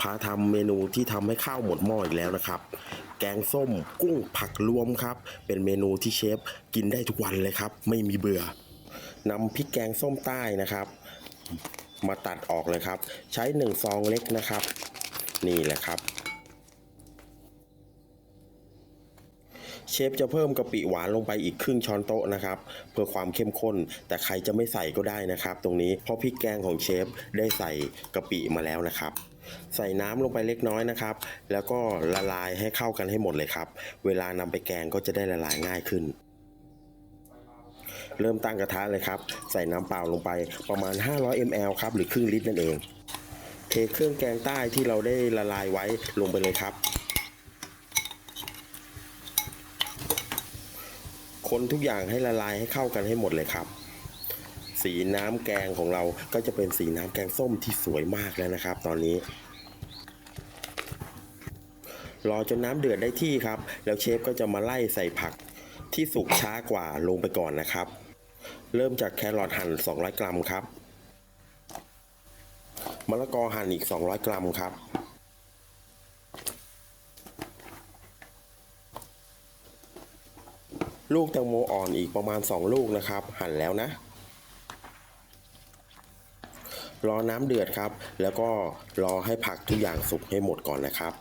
พาทำเมนูที่ทำให้ข้าวหมดหม้ออีกแล้วนะครับ แกงส้มกุ้งผักรวมครับ เป็นเมนูที่เชฟกินได้ทุกวันเลยครับ ไม่มีเบื่อนำพริกแกงส้มใต้นะครับ มาตัดออกเลยครับ ใช้หนึ่งซองเล็กนะครับ นี่แหละครับ เชฟจะเพิ่มกะปิหวานลงไปอีกครึ่งช้อนโต๊ะนะครับ เพื่อความเข้มข้น แต่ใครจะไม่ใส่ก็ได้นะครับ ตรงนี้เพราะพริกแกงของเชฟได้ใส่กะปิมาแล้วนะครับ ใส่น้ำลงไปเล็กน้อยนะครับ แล้วก็ละลายให้เข้ากันให้หมดเลยครับ เวลานำไปแกงก็จะได้ละลายง่ายขึ้น เริ่มตั้งกระทะเลยครับ ใส่น้ำเปล่าลงไปประมาณ 500 ml ครับ หรือครึ่งลิตรนั่นเอง เทเครื่องแกงใต้ที่เราได้ละลายไว้ลงไปเลยครับคนทุกอย่างให้ละลายให้เข้ากันให้หมดเลยครับ สีน้ำแกงของเราก็จะเป็นสีน้ำแกงส้มที่สวยมากแล้วนะครับ ตอนนี้ รอจนน้ำเดือดได้ที่ครับ แล้วเชฟก็จะมาไล่ใส่ผักที่สุกช้ากว่าลงไปก่อนนะครับ เริ่มจากแครอทหั่น 200 กรัมครับมะละกอหั่นอีก 200 กรัมครับลูกแตงโมอ่อนอีกประมาณ 2 ลูกนะครับ หั่นแล้วนะ รอน้ำเดือดครับ แล้วก็รอให้ผักทุกอย่างสุกให้หมดก่อนนะครับ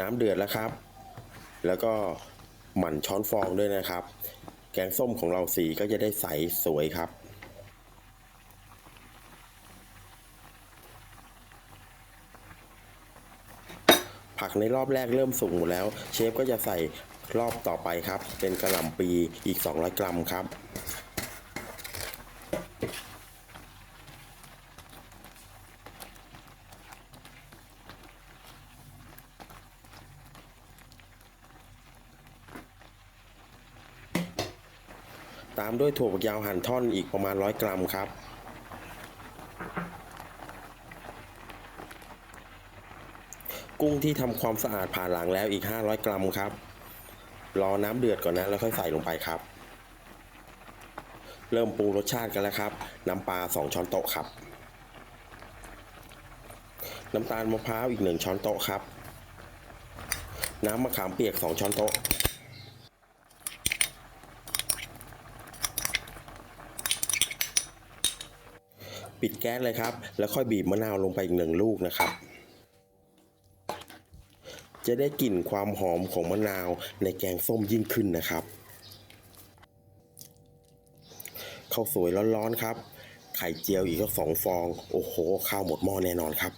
น้ำเดือดแล้วครับ แล้วก็หมั่นช้อนฟองด้วยนะครับ แกงส้มของเราสีก็จะได้ใสสวยครับ ผักในรอบแรกเริ่มสุกหมดแล้ว เชฟก็จะใส่ รอบต่อไปครับ เป็นกระหล่ำปีอีก 200 กรัมครับ ตามด้วยถั่วฝักยาวหั่นท่อนอีกประมาณ 100 กรัมครับกุ้งที่ทำความสะอาดผ่านหลังแล้วอีก 500 กรัมครับ รอน้ำเดือดก่อนนะแล้วค่อยใส่ลงไปครับ เริ่มปรุงรสชาติกันแล้วครับ น้ำปลา 2 ช้อนโต๊ะครับ น้ำตาลมะพร้าวอีก 1 ช้อนโต๊ะครับ น้ำมะขามเปียก 2 ช้อนโต๊ะปิดแก๊สเลยครับ แล้วค่อยบีบมะนาวลงไปอีกหนึ่งลูกนะครับ จะได้กลิ่นความหอมของมะนาวในแกงส้มยิ่งขึ้นนะครับข้าวสวยร้อนๆครับ ไข่เจียวอีกก็สองฟอง โอ้โห ข้าวหมดหม้อแน่นอนครับ